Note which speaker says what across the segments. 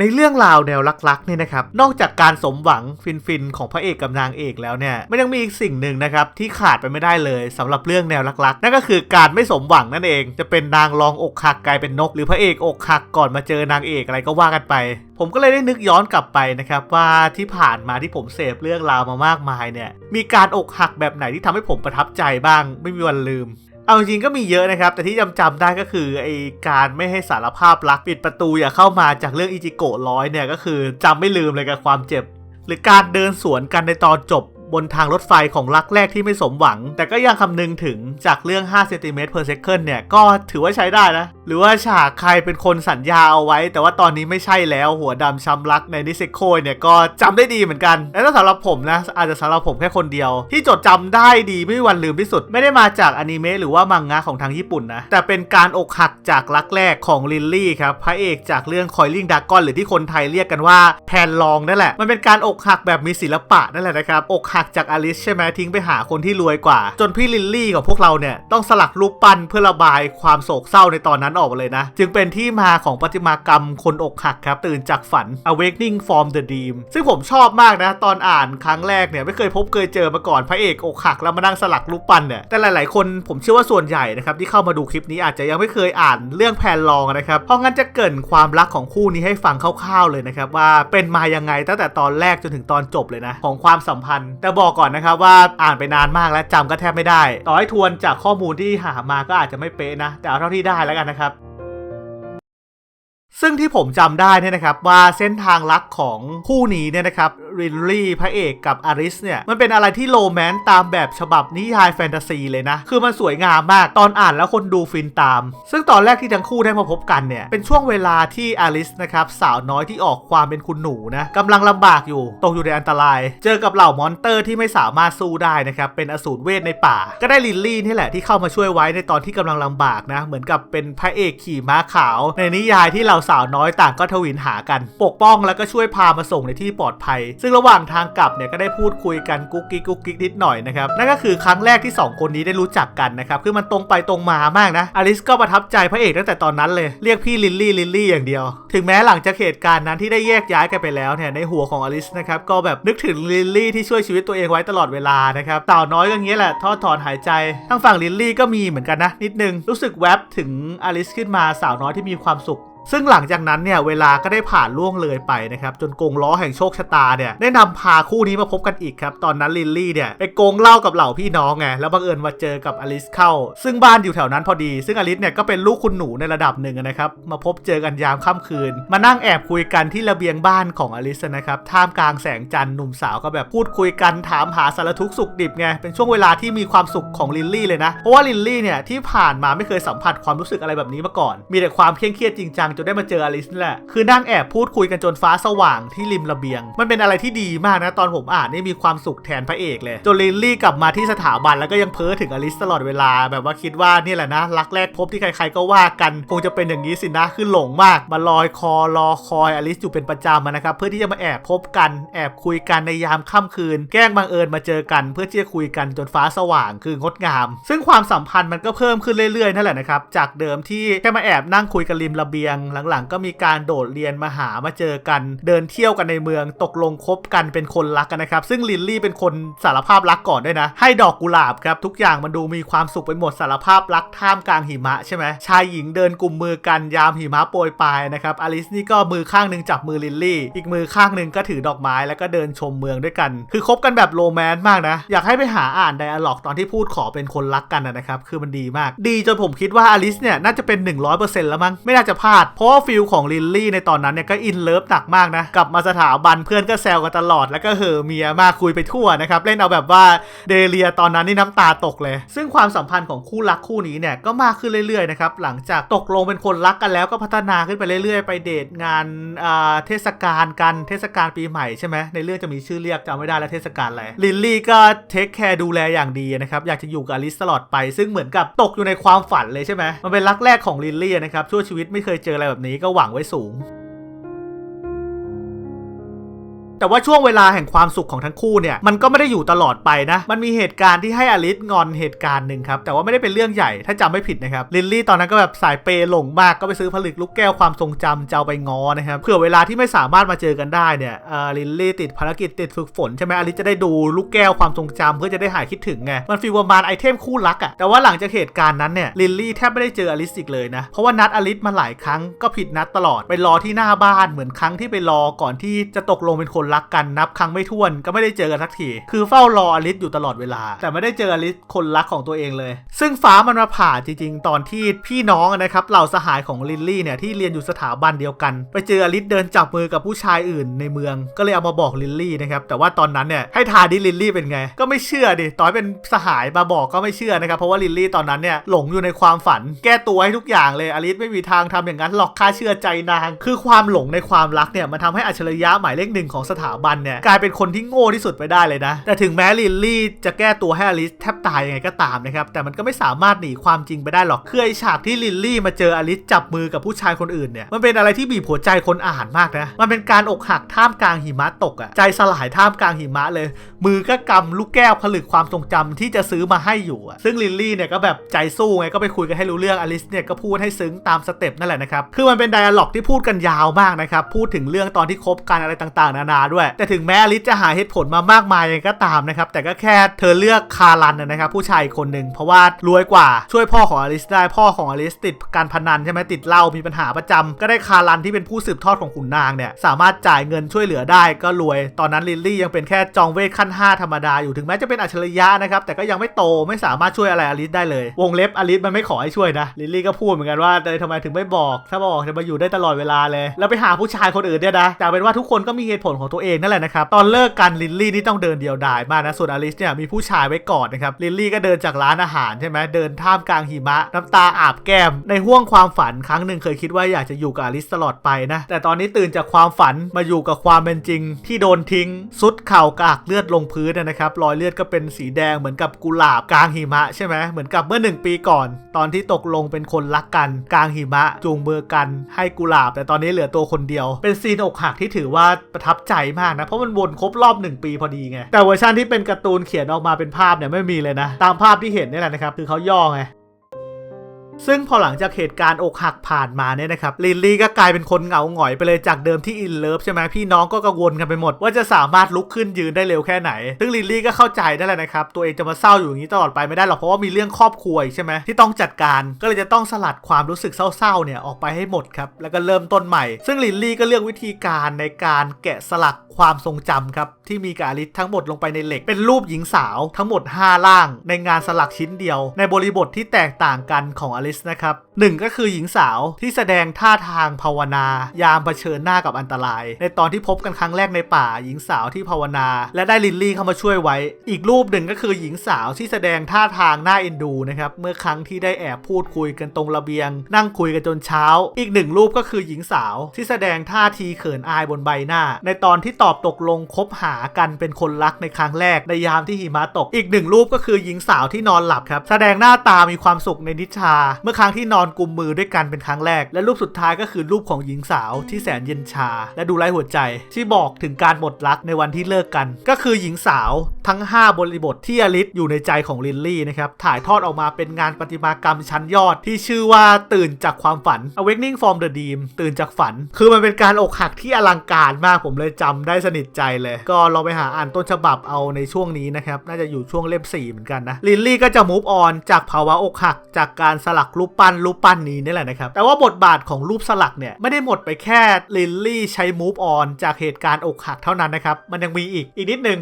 Speaker 1: ในเรื่องราวแนวรักๆเนี่ยนะครับ นอกจากการสมหวังฟินๆของพระเอกกับนางเอกแล้วเนี่ยมันยังมีอีกสิ่งหนึ่งนะครับที่ขาดไปไม่ได้เลยสำหรับเรื่องแนวรักๆ นั่นก็คือการไม่สมหวังนั่นเอง จะเป็นนางรองอกหักกลายเป็นนก หรือพระเอกอกหักก่อนมาเจอนางเอกอะไรก็ว่ากันไป ผมก็เลยได้นึกย้อนกลับไปนะครับว่าที่ผ่านมาที่ผมเสพเรื่องราวมามากมายเนี่ยมีการอกหักแบบไหนที่ทำให้ผมประทับใจบ้าง ไม่มีวันลืม เอาจริงก็มีเยอะนะครับ แต่ที่จำจำได้ก็คือไอการไม่ให้สารภาพรักปิดประตูอย่าเข้ามาจากเรื่องอิจิโกะร้อยเนี่ยก็คือจำไม่ลืมเลยกับความเจ็บ หรือการเดินสวนกันในตอนจบ บนทางรถไฟของรักแรกที่ไม่สมหวัง แต่ก็ยังคำนึงถึงจากเรื่อง5เซนติเมตร per second เนี่ย ก็ถือว่าใช้ได้นะ หรือว่าฉากใครเป็นคนสัญญาเอาไว้ แต่ว่าตอนนี้ไม่ใช่แล้วหัวดำช้ำรักในนิเซโคเนี่ยก็จำได้ดีเหมือนกัน และถ้าสำหรับผมนะ อาจจะสำหรับผมแค่คนเดียว ที่จดจำได้ดีไม่มีวันลืมที่สุด ไม่ได้มาจากอนิเมะหรือว่ามังงะของทางญี่ปุ่นนะแต่เป็นการอกหักจากรักแรกของลิลลี่ครับพระเอกจากเรื่องคอยลิงดากอนหรือที่คนไทยเรียกกันว่าแพนลองนั่นแหละมันเป็นการอกหักแบบมีศิลปะนั่นแหละนะครับอกหักจากอลิสใช่ไหมทิ้งไปหาคนที่รวยกว่า จนพี่ลิลลี่ของพวกเราเนี่ยต้องสลักรูปปั้นเพื่อระบายความโศกเศร้าในตอนนั้นออกมาเลยนะ จึงเป็นที่มาของประติมากรรมคนอกหักครับตื่นจากฝัน awakening from the dream ซึ่งผมชอบมากนะ ตอนอ่านครั้งแรกเนี่ยไม่เคยพบเคยเจอมาก่อนพระเอกอกหักแล้วมานั่งสลักรูปปั้นเนี่ยแต่หลาย ๆ คนผมเชื่อว่าส่วนใหญ่นะครับที่เข้ามาดูคลิปนี้อาจจะยังไม่เคยอ่านเรื่องแพนลองนะครับเพราะงั้นจะเกินความรักของคู่นี้ให้ฟังคร่าว ๆ เลยนะครับว่าเป็นมายังไงตั้งแต่ตอนแรกจนถึงตอนจบเลยนะของความสัมพันธ์แต่บอกก่อนนะครับว่าอ่านไปนานมากและจำก็แทบไม่ได้ ต่อให้ทวนจากข้อมูลที่หามาก็อาจจะไม่เป๊ะนะ แต่เอาเท่าที่ได้แล้วกันนะครับ ซึ่งที่ผมจำได้เนี่ยนะครับว่าเส้นทางรักของคู่นี้เนี่ยนะครับ ริลลี่พระเอกกับอาริสเนี่ยมันเป็นอะไรที่โรแมนต์ตามแบบฉบับนิยายแฟนตาซีเลยนะ คือมันสวยงามมากตอนอ่านแล้วคนดูฟินตาม ซึ่งตอนแรกที่ทั้งคู่ได้มาพบกันเนี่ยเป็นช่วงเวลาที่อาริสนะครับสาวน้อยที่ออกความเป็นคุณหนูนะกำลังลำบากอยู่ตกอยู่ในอันตราย เจอกับเหล่ามอนเตอร์ที่ไม่สามารถสู้ได้นะครับเป็นอสูรเวทในป่า ก็ได้ลิลลี่นี่แหละที่เข้ามาช่วยไว้ในตอนที่กำลังลำบากนะเหมือนกับเป็นพระเอกขี่ม้าขาว ในนิยายที่เราสาวน้อยต่างก็ทวินหากัน ปกป้องแล้วก็ช่วยพามาส่งในที่ปลอดภัยซึงระหว่างทางกลับเนี่ยก็ได้พูดคุยกันกุ๊กกิ๊กกุ๊กกิ๊กนิดหน่อยนะครับนั่นก็คือครั้งแรกที่ 2 คนนี้ได้รู้จักกันนะครับคือมันตรงไปตรงมามากนะอลิสก็ประทับใจพระเอกตั้งแต่ตอนนั้นเลยเรียกพี่ลิลลี่ลิลลี่อย่างเดียว ถึงแม้หลังจากเหตุการณ์นั้นที่ได้แยกย้ายกันไปแล้วเนี่ยในหัวของอลิสนะครับก็แบบนึกถึงลิลลี่ที่ช่วยชีวิตตัวเองไว้ตลอดเวลานะครับสาวน้อยก็งเงี้ยแหละทอดถอนหายใจทางฝั่งลิลลี่ก็มีเหมือนกันนะนิดนึงรู้สึกแวบถึงอลิสขึ้นมาสาวน้อยที่มีความสุข ซึ่งหลังจากนั้นเนี่ยเวลาก็ได้ผ่านล่วงเลยไปนะครับจนกงล้อแห่งโชคชะตาเนี่ยได้นำพาคู่นี้มาพบกันอีกครับตอนนั้นลิลลี่เนี่ยไปโกงเหล้ากับเหล่าพี่น้องไงแล้วบังเอิญมาเจอกับอลิสเข้า ซึ่งบ้านอยู่แถวนั้นพอดี ซึ่งอลิสเนี่ยก็เป็นลูกคุณหนูในระดับหนึ่งนะครับมาพบเจอกันยามค่ำคืน มานั่งแอบคุยกันที่ระเบียงบ้านของอลิสนะครับท่ามกลางแสงจันทร์หนุ่มสาวก็แบบพูดคุยกันถามหาสารทุกข์สุขดิบไงเป็นช่วงเวลาที่มีความสุขของลิลลี่เลยนะเพราะว่าลิลลี่เนี่ยที่ผ่านมาไม่เคยสัมผัสความรู้สึกอะไรแบบนี้มาก่อน มีแต่ความเคร่งเครียดจริงจังจนได้มาเจออลิสนี่แหละ คือนั่งแอบพูดคุยกันจนฟ้าสว่างที่ริมระเบียง มันเป็นอะไรที่ดีมากนะตอนผมอ่านนี่มีความสุขแทนพระเอกเลย จนลิลลี่กลับมาที่สถาบันแล้วก็ยังเพ้อถึงอลิสตลอดเวลา แบบว่าคิดว่านี่แหละนะรักแรกพบที่ใครๆก็ว่ากัน คงจะเป็นอย่างนี้สินะคือหลงมากมาลอยคอรอคอยอลิสอยู่เป็นประจำนะครับเพื่อที่จะมาแอบพบกันแอบคุยกันในยามค่ำคืน แกล้งบังเอิญมาเจอกัน เพื่อที่จะคุยกันจนฟ้าสว่างคืองดงาม ซึ่งความสัมพันธ์มันก็เพิ่มขึ้นเรื่อยๆนั่นแหละนะครับจากเดิมที่แค่มาแอบนั่งคุยกันริมระเบียงหลังๆ ก็มีการโดดเรียนมาหามาเจอกัน เดินเที่ยวกันในเมืองตกลงคบกันเป็นคนรักกันนะครับ ซึ่งลิลลี่เป็นคนสารภาพรักก่อนด้วยนะ ให้ดอกกุหลาบครับ ทุกอย่างมันดูมีความสุขไปหมดสารภาพรักท่ามกลางหิมะใช่ไหมชายหญิงเดินกลุ่มมือกันยามหิมะโปรยปลายนะครับอลิสนี่ก็มือข้างหนึ่งจับมือลิลลี่ อีกมือข้างหนึ่งก็ถือดอกไม้แล้วก็เดินชมเมืองด้วยกัน คือคบกันแบบโรแมนต์มากนะ อยากให้ไปหาอ่านไดอะล็อกตอนที่พูดขอเป็นคนรักกันนะนะครับ คือมันดีมาก ดีจนผมคิดว่าอลิสเนี่ยน่าจะเป็น 100%แล้วมั้ง ไม่น่าจะพลาดเพราะว่าฟิลของลิลลี่ในตอนนั้นเนี่ยก็อินเลิฟหนักมากนะกลับมาสถาบันเพื่อนก็แซวกันตลอด แล้วก็เห่อเมียมากคุยไปทั่วนะครับเล่นเอาแบบว่าเดเลียตอนนั้นนี่น้ำตาตกเลย ซึ่งความสัมพันธ์ของคู่รักคู่นี้เนี่ยก็มากขึ้นเรื่อยๆนะครับหลังจากตกลงเป็นคนรักกันแล้วก็พัฒนาขึ้นไปเรื่อยๆ ไปเดทงานอ่าเทศกาลกันเทศกาลปีใหม่ใช่ไหมในเรื่องจะมีชื่อเรียกจำไม่ได้แล้วเทศกาลอะไรลิลลี่ก็เทคแคร์ดูแลอย่างดีนะครับอยากจะอยู่กับอลิสตลอดไป ซึ่งเหมือนกับตกอยู่ในความฝันเลยใช่ไหมมันเป็นรักแรกของลิลลี่นะครับชั่วชีวิตไม่เคยเจออะไรแบบนี้ก็หวังไว้สูง แต่ว่าช่วงเวลาแห่งความสุขของทั้งคู่เนี่ยมันก็ไม่ได้อยู่ตลอดไปนะ มันมีเหตุการณ์ที่ให้อลิสงอนเหตุการณ์หนึ่งครับแต่ว่าไม่ได้เป็นเรื่องใหญ่ถ้าจำไม่ผิดนะครับลินลี่ตอนนั้นก็แบบสายเปย์หลงมากก็ไปซื้อผลึกลูกแก้วความทรงจำจะเอาไปงอนะครับเผื่อเวลาที่ไม่สามารถมาเจอกันได้เนี่ยเอ่อลินลี่ติดภารกิจติดฝึกฝนใช่ไหมอลิสจะได้ดูลูกแก้วความทรงจำเพื่อจะได้หายคิดถึงไงมันฟีลประมาณไอเทมคู่รักอะแต่ว่าหลังจากเหตุการณ์นั้นเนี่ยลินลี่แทบไม่ได้เจออลิสอีกเลยนะเพราะว่านัดอลิสมาหลายครั้งก็ผิดนัดตลอดไปรอที่หน้าบ้านเหมือนครั้งที่ไปรอก่อนที่จะตกลงเป็นคนรักกันนับครั้งไม่ถ้วนก็ไม่ได้เจอกันสักทีคือเฝ้ารออลิสอยู่ตลอดเวลา แต่ไม่ได้เจออลิสคนรักของตัวเองเลย ซึ่งฟ้ามันมาผ่าจริงๆ ตอนที่พี่น้องนะครับเหล่าสหายของลินลี่เนี่ยที่เรียนอยู่สถาบันเดียวกัน ไปเจออลิสเดินจับมือกับผู้ชายอื่นในเมือง ก็เลยเอามาบอกลินลี่นะครับแต่ว่าตอนนั้นเนี่ยให้ทายดิลินลี่เป็นไง ก็ไม่เชื่อดิตอให้เป็นสหายมาบอกก็ไม่เชื่อนะครับเพราะว่าลินลี่ตอนนั้นเนี่ยหลงอยู่ในความฝัน แก้ตัวให้ทุกอย่างเลยอลิสไม่มีทางทำอย่างนั้นหรอกค่าเชื่อใจนาง คือความหลงในความรักเนี่ยมันทำให้อัจฉริยะหมายเลขหนึ่งของสถาบันเนี่ยกลายเป็นคนที่โง่ที่สุดไปได้เลยนะ แต่ถึงแม้ลินลี่จะแก้ตัวให้อลิสแทบตายยังไงก็ตามนะครับ แต่มันก็ไม่สามารถหนีความจริงไปได้หรอกคือไอฉากที่ลินลี่มาเจออลิสจับมือกับผู้ชายคนอื่นเนี่ยมันเป็นอะไรที่บีบหัวใจคนอ่านมากนะมันเป็นการอกหักท่ามกลางหิมะตกอะใจสลายท่ามกลางหิมะเลย มือก็กำลูกแก้วผลึกความทรงจำที่จะซื้อมาให้อยู่อะซึ่งลินลี่เนี่ยก็แบบใจสู้ไงก็ไปคุยกันให้รู้เรื่องอลิสเนี่ยก็พูดให้ซึ้งตามสเต็ปนั่นแหละนะครับคือมันเป็นไดอะล็อกที่พูดกันยาวมากนะครับพูดถึงเรื่องตอนที่คบกันอะไรต่างๆ นานาด้วย แต่ถึงแม้อลิสจะหาเหตุผลมามากมายยังก็ตามนะครับ แต่ก็แค่เธอเลือกคารันนะครับผู้ชายอีกคนหนึ่งเพราะว่ารวยกว่าช่วยพ่อของอลิสได้พ่อของอลิสติดการพนันใช่ไหมติดเหล้ามีปัญหาประจำก็ได้คารันที่เป็นผู้สืบทอดของขุนนางเนี่ยสามารถจ่ายเงินช่วยเหลือได้ก็รวย ตอนนั้นลิลลี่ยังเป็นแค่จองเวทขั้น 5 ธรรมดาอยู่ถึงแม้จะเป็นอัจฉริยะนะครับแต่ก็ยังไม่โตไม่สามารถช่วยอะไรอลิสได้เลย วงเล็บอลิสมันไม่ขอให้ช่วยนะลิลลี่ก็พูดเหมือนกันว่าเออทำไมถึงไม่บอก ถ้าบอกจะมาอยู่ได้ตลอดเวลาเลย แล้วไปหาผู้ชายคนอื่นเนี่ยนะแต่เป็นว่าทุกคนก็มีเหตุผลของตัวเองนั่นแหละนะครับ ตอนเลิกกันลิลลี่นี่ต้องเดินเดียวดายมากนะ ส่วนอลิสเนี่ยมีผู้ชายไว้กอนนะครับ ลิลลี่ก็เดินจากร้านอาหารใช่ไหมเดินท่ามกลางหิมะ น้ำตาอาบแก้ม ในห่วงความฝันครั้งหนึ่งเคยคิดว่าอยากจะอยู่กับอลิสตลอดไปนะ แต่ตอนนี้ตื่นจากความฝันมาอยู่กับความเป็นจริง ที่โดนทิ้งสุดเข่ากากเลือดลงพื้นนะครับ รอยเลือดก็เป็นสีแดงเหมือนกับกุหลาบกลางหิมะใช่ไหมเหมือนกับเมื่อหนึ่งปีก่อน ตอนที่ตกลงเป็นคนรักกันกลางหิมะจูงมือกันให้กุหลาบ แต่ตอนนี้เหลือตัวคนเดียว เป็นซีนอกหักที่ถือว่าประทับใจมากนะ เพราะมันวนครบรอบหนึ่งปีพอดีไง แต่เวอร์ชันที่เป็นการ์ตูนเขียนออกมาเป็นภาพเนี่ยไม่มีเลยนะ ตามภาพที่เห็นนี่แหละนะครับ คือเขาย่อไง ซึ่งพอหลังจากเหตุการณ์อกหักผ่านมาเนี่ยนะครับลินลี่ก็กลายเป็นคนเหงาหงอยไปเลยจากเดิมที่อินเลิฟใช่ไหมพี่น้องก็กังวลกันไปหมด ว่าจะสามารถลุกขึ้นยืนได้เร็วแค่ไหน ซึ่งลินลี่ก็เข้าใจได้แหละนะครับ ตัวเองจะมาเศร้าอยู่อย่างนี้ตลอดไปไม่ได้หรอกเพราะว่ามีเรื่องครอบครัวใช่ไหมที่ต้องจัดการก็เลยจะต้องสลัดความรู้สึกเศร้าๆเนี่ยออกไปให้หมดครับแล้วก็เริ่มต้นใหม่ ซึ่งลินลี่ก็เลือกวิธีการในการแกะสลักความทรงจำครับที่มีกบอาลิสทั้งหมดลงไปในเหล็ก เป็นรูปหญิงสาวทั้งหมด 5 ร่าง ในงานสลักชิ้นเดียว ในบริบทที่แตกต่างกันของอลิสนะครับ หนึ่งก็คือหญิงสาวที่แสดงท่าทางภาวนา ยามเผชิญหน้ากับอันตราย ในตอนที่พบกันครั้งแรกในป่า หญิงสาวที่ภาวนา และได้ลินลี่เข้ามาช่วยไว้ อีกรูปหนึ่งก็คือหญิงสาวที่แสดงท่าทางน่าเอ็นดูนะครับเมื่อครั้งที่ได้แอบพูดคุยกันตรงระเบียง นั่งคุยกันจนเช้า อีกหนึ่งรูปก็คือหญิงสาวที่แสดงท่าทีเขินอายบนใบหน้า ในตอนที่ตอบตกลงคบหากันเป็นคนรักในครั้งแรกในยามที่หิมะตก อีกหนึ่งรูปก็คือหญิงสาวที่นอนหลับครับแสดงหน้าตามีความสุขในนิชา เมื่อครั้งที่นอนกุมมือด้วยกันเป็นครั้งแรก และรูปสุดท้ายก็คือรูปของหญิงสาวที่แสนเย็นชา และดูไร้หัวใจ ที่บอกถึงการหมดรักในวันที่เลิกกัน ก็คือหญิงสาวทั้ง 5 บริบทที่อลิสอยู่ในใจของลินลี่นะครับถ่ายทอดออกมาเป็นงานประติมากรรมชั้นยอดที่ชื่อว่าตื่นจากความฝัน Awakening from the Dream ตื่นจากฝัน คือมันเป็นการอกหักที่อลังการมากผมเลยจำได้สนิทใจเลย ก็ลองไปหาอ่านต้นฉบับเอาในช่วงนี้นะครับ น่าจะอยู่ช่วงเล่ม4เหมือนกันนะลินลี่ก็จะมูฟออนจากภาวะอกหัก จากการสลักรูปปั้นรูปปั้นนี้นี่แหละนะครับ แต่ว่าบทบาทของรูปสลักเนี่ย ไม่ได้หมดไปแค่ลินลี่ใช้มูฟออนจากเหตุการณ์อกหักเท่านั้นนะครับ มันยังมีอีกอีกนิดนึง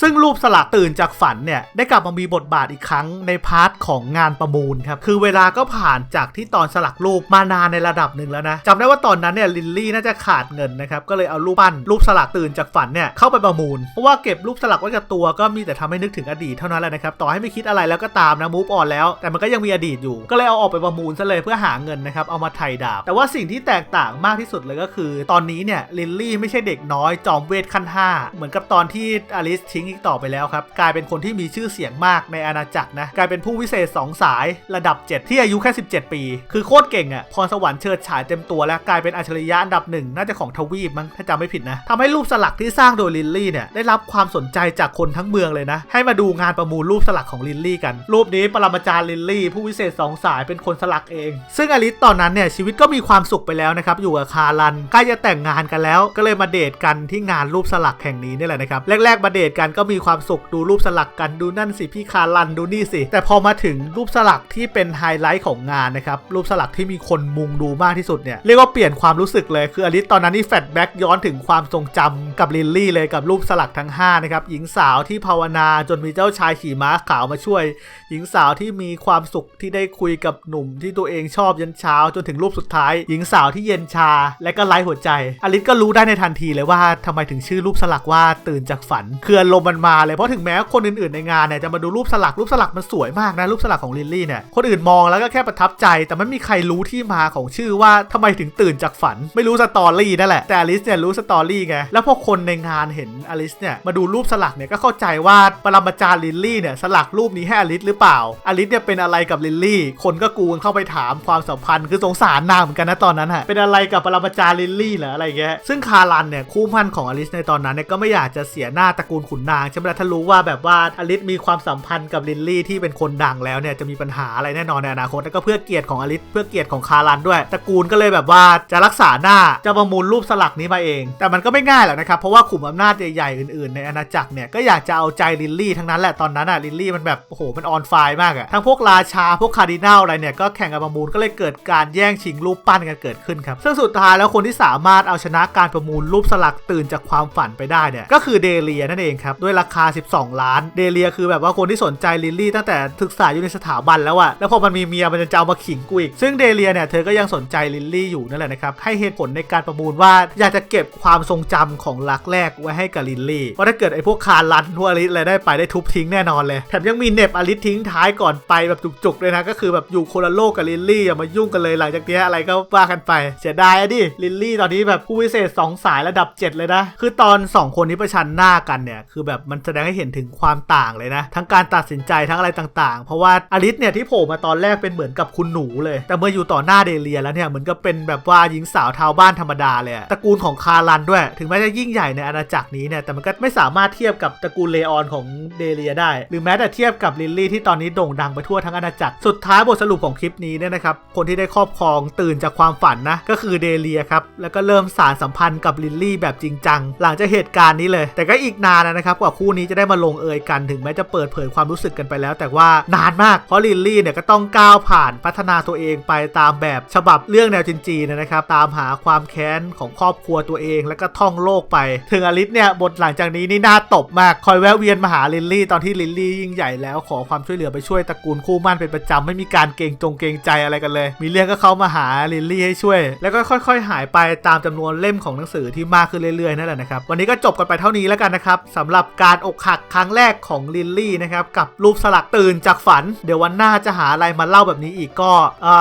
Speaker 1: ซึ่งรูปสลักตื่นจากฝันเนี่ย ได้กลับมามีบทบาทอีกครั้งในพาร์ทของงานประมูลครับ คือเวลาก็ผ่านจากที่ตอนสลักรูปมานานในระดับหนึ่งแล้วนะจำได้ว่าตอนนั้นเนี่ยลินลี่น่าจะขาดเงินนะครับ ก็เลยเอารูปปั้นรูปสลักตื่นจากฝันเนี่ยเข้าไปประมูล เพราะว่าเก็บรูปสลักไว้กับตัวก็มีแต่ทำให้นึกถึงอดีตเท่านั้นแหละนะครับ ต่อให้ไม่คิดอะไรแล้วก็ตามนะมูฟออนแล้ว แต่มันก็ยังมีอดีตอยู่ ก็เลยเอาออกไปประมูลซะเลยเพื่อหาเงินนะครับเอามาไถ่ดาบ แต่ว่าสิ่งที่แตกต่างมากที่สุดเลยก็คือ ตอนนี้เนี่ยลินลี่ไม่ใช่เด็กน้อยจอมเวทขั้นห้าเหมือนกับตอนที่อลิสทิ้งงอีกต่อไปแล้วครับ กลายเป็นคนที่มีชื่อเสียงมากในอาณาจักรนะ กลายเป็นผู้วิเศษ 2 สายระดับ 7 ที่อายุแค่ 17 ปี คือโคตรเก่งอะ่ะพรสวรรค์เชิดฉายเต็มตัวแล้วกลายเป็นอัจฉริยะอันดับหนึ่งน่าจะของทวีปมั้งถ้าจำไม่ผิดนะทำให้รูปสลักที่สร้างโดยลินลี่เนี่ยได้รับความสนใจจากคนทั้งเมืองเลยนะ ให้มาดูงานประมูลรูปสลักของลินลี่กัน รูปนี้ปรมาจารย์ลินลี่ ผู้วิเศษสองสายเป็นคนสลักเอง ซึ่งอลิสตอนนั้นเนี่ยชีวิตก็มีความสุขไปแล้วนะครับอยู่กับคารันใกล้จะแต่งงานกันแล้ว ก็เลยมาเดทกันที่งานรูปสลักแห่งนี้นี่แหละนะครับแรกๆมาเดทกันก็มีความสุขดูรูปสลักกันดูนั่นสิพี่คารันดูนี่สิ แต่พอมาถึงรูปสลักที่เป็นไฮไลท์ของงานนะครับรูปสลักที่มีคนมุงดูมากที่สุดเนี่ยเรียกว่าเปลี่ยนความรู้สึกเลยคืออลิสตอนนั้นนี่แฟลชแบ็กย้อนถึงความทรงจำกับลินลี่เลยกับรูปสลักทั้งห้านะครับหญิงสาวที่ภาวนาจนมีเจ้าชายขี่ม้าขาวมาช่วย หญิงสาวที่มีความสุขที่ได้คุยกับหนุ่มที่ตัวเองชอบยันเช้าจนถึงรูปสุดท้าย หญิงสาวที่เย็นชาและก็ไร้หัวใจ อลิสก็รู้ได้ในทันทีเลยว่าทำไมถึงชื่อรูปสลักว่าตื่นจากฝัน คืออารมมันมาเลยเพราะถึงแม้คนอื่นๆในงานเนี่ยจะมาดูรูปสลักรูปสลักมันสวยมากนะรูปสลักของลิลลี่เนี่ยคนอื่นมองแล้วก็แค่ประทับใจ แต่ไม่มีใครรู้ที่มาของชื่อว่าทำไมถึงตื่นจากฝัน ไม่รู้สตอรี่นั่นแหละแต่อลิสเนี่ยรู้สตอรี่ไงแล้วพอคนในงานเห็นอลิสเนี่ยมาดูรูปสลักเนี่ยก็เข้าใจว่าปรมาจารย์ลิลลี่เนี่ยสลักรูปนี้ให้อลิสหรือเปล่าอลิสเนี่ยเป็นอะไรกับลิลลี่ คนก็กูกันเข้าไปถามความสัมพันธ์คือสงสารนางเหมือนกันนะตอนนั้นฮะเป็นอะไรกับปรมาจารย์ลิลลี่เหรออะไรเงี้ยซึ่งคารันเนี่ยคู่มั่นของอลิสในตอนนั้นเนี่ยก็ไม่อยากจะเสียหน้าตระกูลขุนนางใช่ไหมล่ะถ้ารู้ว่าแบบว่าอลิสมีความสัมพันธ์กับลิลลี่ที่เป็นคนดังแล้วเนี่ยจะมีปัญหาอะไรแน่นอนในอนาคตแล้วก็เพื่อเกียรติของอลิสเพื่อเกียรติของคารันด้วยตระกูลก็เลยแบบว่าจะรักษาหน้าจะประมูลรูปสลักนี้มาเอง แต่มันก็ไม่ง่ายหรอกนะครับเพราะว่าขุมอำนาจใหญ่ๆอื่นๆในอาณาจักรเนี่ยก็อยากจะเอาใจลิลลี่ทั้งนั้นแหละตอนนั้นอะลิลลี่มันแบบโอ้โหมันออนไฟมากอะทั้งพวกราชาพวกคาร์ดินัลอะไรเนี่ยก็แข่งกันประมูลก็เลยเกิดการแย่งชิงรูปปั้นกันเกิดขึ้นครับซึ่งสุดท้ายแล้วคนที่สามารถเอาชนะการประมูลรูปสลักตื่นจากความฝันไปได้เนี่ยก็คือเดเลียนั่นเองครับด้วยราคา 12 ล้าน เดเลียคือแบบว่าคนที่สนใจลิลลี่ตั้งแต่ศึกษาอยู่ในสถาบันแล้วอะแล้วพอมันมีเมียมันจะเอามาขิงกูอีก ซึ่งเดเลียเนี่ยเธอก็ยังสนใจลิลลี่อยู่นั่นแหละนะครับ ให้เหตุผลในการประมูลว่าอยากจะเก็บความทรงจำของรักแรกไว้ให้กับลิลลี่เพราะถ้าเกิดไอ้พวกคารันพวกอลิสอะไรได้ไปได้ทุบทิ้งแน่นอนเลย แถมยังมีเน็บอลิสทิ้งท้ายก่อนไปแบบจุกๆเลยนะ ก็คือแบบอยู่คนละโลกกับลิลลี่อย่ามายุ่งกันเลยหลังจากนี้อะไรก็ว่ากันไป เสียดายอะดิลิลลี่ตอนนี้แบบผู้วิเศษสองสายระดับ 7 เลยนะ คือตอน 2 คนนี้ประชันหน้ากันเนี่ยคือแบบมันแสดงให้เห็นถึงความต่างเลยนะ ทั้งการตัดสินใจทั้งอะไรต่างๆ เพราะว่าอลิสเนี่ยที่โผล่มาตอนแรกเป็นเหมือนกับคุณหนูเลย แต่เมื่ออยู่ต่อหน้าเดเลียแล้วเนี่ยเหมือนกับเป็นแบบว่าหญิงสาวชาวบ้านธรรมดาเลยตระกูลของคารันด้วย ถึงแม้จะยิ่งใหญ่ในอาณาจักรนี้เนี่ยแต่มันก็ไม่สามารถเทียบกับตระกูลเลออนของเดเลียได้ หรือแม้แต่เทียบกับลิลลี่ที่ตอนนี้โด่งดังไปทั่วทั้งอาณาจักรสุดท้ายบทสรุปของคลิปนี้เนี่ยนะครับคนที่ได้ครอบครองตื่นจากความฝันนะก็คือเดเลียครับแล้วก็เริ่มสารสัมพันธ์กับลิลลี่แบบจริงจังหลังจากเหตุการณ์นี้เลย แต่ก็อีกนานนะครับกว่าคู่นี้จะได้มาลงเอยกันถึงแม้จะเปิดเผยความรู้สึกกันไปแล้ว แต่ว่านานมากเพราะลิลลี่เนี่ยก็ต้องก้าวผ่านพัฒนาตัวเองไปตามแบบฉบับเรื่องแนวจีนๆนะครับตามหาความแค้นของครอบครัวตัวเอง แล้วก็ท่องโลกไป ถึงอลิสเนี่ยบทหลังจากนี้นี่น่าตบมากคอยแวะเวียนมาหาลิลลี่ตอนที่ลิลลี่ยิ่งใหญ่แล้วขอความช่วยเหลือไปช่วยตระกูลคู่มั่นเป็นประจำไม่มีการเกรงจงเกรงใจอะไรกันเลย มีเรื่องก็เข้ามาหาลิลลี่ให้ช่วย แล้วก็ค่อย ๆ หายไปตามจำนวนเล่มของหนังสือที่มากขึ้นเรื่อยๆนั่นแหละนะครับวันนี้ก็จบกันไปเท่านี้แล้วกันนะครับสำหรับการอกหักครั้งแรกของลิลลี่นะครับกับรูปสลักตื่นจากฝัน เดี๋ยววันหน้าจะหาอะไรมาเล่าแบบนี้อีกก็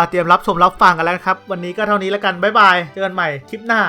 Speaker 1: เตรียมรับชมรับฟังกันแล้วครับ วันนี้ก็เท่านี้แล้วกันบ๊ายบายเจอกันใหม่คลิปหน้า